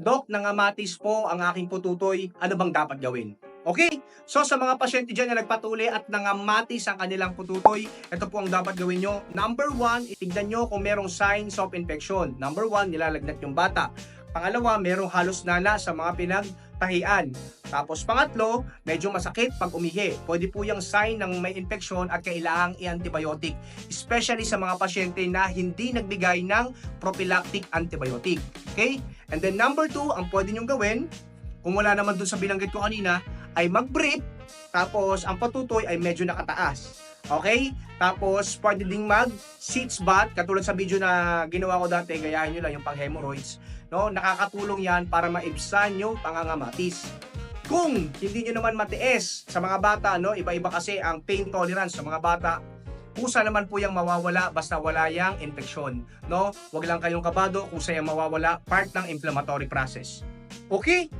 Dok, nangamatis po ang aking pututoy, ano bang dapat gawin? Okay? So sa mga pasyente dyan na nagpatuloy at nangamatis ang kanilang pututoy, ito po ang dapat gawin nyo. Number one, itignan nyo kung merong signs of infection. Number one, nilalagnat yung bata. Pangalawa, merong halos nana sa mga pinagtahian. Tapos pangatlo, medyo masakit pag umihi. Pwede po yung sign ng may infection at kailangang i-antibiotic. Especially sa mga pasyente na hindi nagbigay ng prophylactic antibiotic. Okay? And then number two, ang pwede nyong gawin, kung wala naman dun sa binanggit ko kanina, ay mag-breathe. Tapos ang patutoy ay medyo nakataas. Okay? Tapos pwede ding mag sitz bath katulad sa video na ginawa ko dati, gayahin nyo lang yung pang hemorrhoids. No, nakakatulong 'yan para maibsan yung pangangamatis. Kung hindi nyo naman matiis sa mga bata, no, iba-iba kasi ang pain tolerance sa mga bata. Kusa naman po yung mawawala basta wala yang infeksyon. No? Huwag lang kayong kabado kung sayang mawawala part ng inflammatory process. Okay?